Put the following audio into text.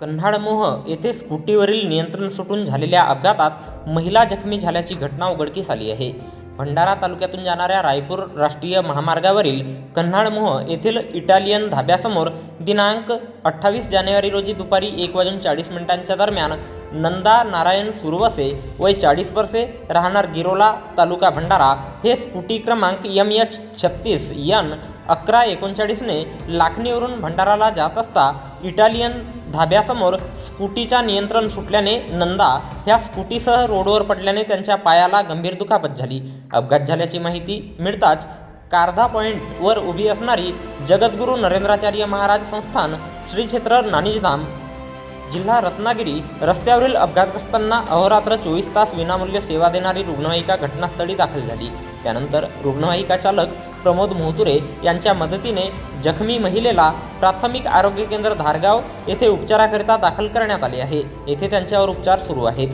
कन्हाडमोह येथे स्कूटीवरील नियंत्रण सुटून झालेल्या अपघातात महिला जखमी झाल्याची घटना उघडकीस आली आहे. भंडारा तालुक्यातून जाणाऱ्या रायपूर राष्ट्रीय महामार्गावरील कन्हाडमोह येथील इटालियन धाब्यासमोर दिनांक अठ्ठावीस जानेवारी रोजी दुपारी एक वाजून चाळीस मिनिटांच्या दरम्यान नंदा नारायण सुरवसे वय चाळीस वर्षे राहणार गिरोला तालुका भंडारा हे स्कूटी क्रमांक एम एच छत्तीस यन अकरा एकोणचाळीसने लाखणीवरून भंडाराला जात असता इटालियन धाब्यासमोर स्कूटीच्या नियंत्रण सुटल्याने नंदा ह्या स्कूटीसह रोडवर पडल्याने त्यांच्या पायाला गंभीर दुखापत झाली. अपघात झाल्याची माहिती मिळताच कारधा पॉईंटवर उभी असणारी जगद्गुरू नरेंद्राचार्य महाराज संस्थान श्री क्षेत्र नानिजधाम जिल्हा रत्नागिरी रस्त्यावरील अपघातग्रस्तांना अहोरात्र चोवीस तास विनामूल्य सेवा देणारी रुग्णवाहिका घटनास्थळी दाखल झाली. त्यानंतर रुग्णवाहिका चालक प्रमोद मोहतुरे यांच्या मदतीने जखमी महिलेला प्राथमिक आरोग्य केंद्र धारगाव येथे उपचाराकरिता दाखल करण्यात आले आहे. येथे त्यांच्यावर उपचार सुरू आहेत.